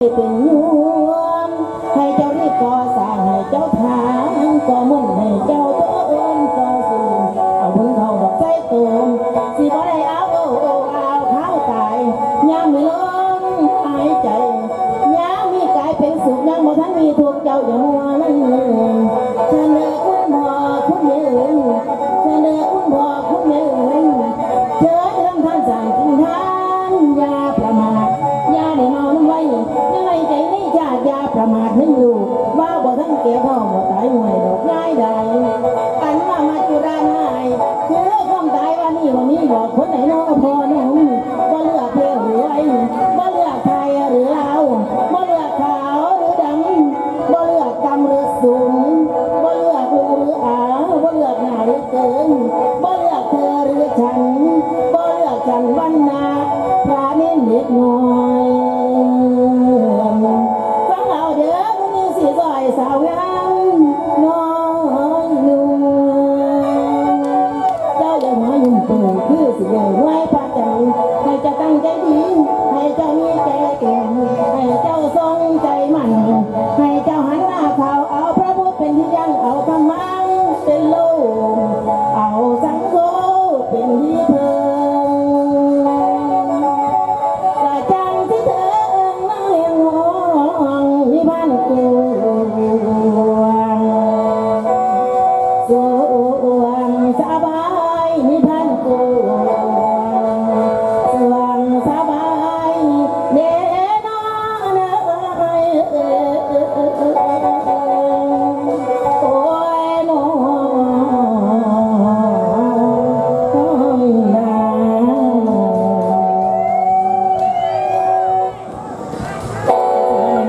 เป็นยวงให้เจ้ารีบก่อสร้างให้เจ้าทางก่อมุ่นให้เจ้าตัวเอิ้นก่อสูงเอาบุญเขาดอกใจตูมสิบ่ได้เอาโอ้เอาเข้าตายยามมีลมหายใจยามมีกายเป็นสุขยังบ่ทันมีทุกข์เจ้าอย่ามัวนั่น ใจนี่ชาติยาประมาทนึงอยู่ว่าบ่ทั้งเก็บห้องบ่ตายห่วยดอกง่ายใดอันว่ามาจุรานายคือความตายวันนี้วันนี้บอกคนไหนน้องพอน้องบ่เลือกเพลหรือไว้บ่เลือกไทยหรือลาวบ่เลือกขาวหรือดำบ่เลือกกำหรือสูงบ่เลือกลูหรืออาบ่เลือกหน้าหรือเกินบ่เลือกเธอหรือฉันบ่เลือกฉันวันนาพระน้นเด็กน้อย สิเลี้ยงไว้ประจำให้เจ้าตั้งใจดี ให้เจ้ามีแก่เก่งให้เจ้าทรงใจมั่นให้เจ้าหันหน้าเขาเอาพระพุทธเป็นที่ยั่งเอาธรรมะ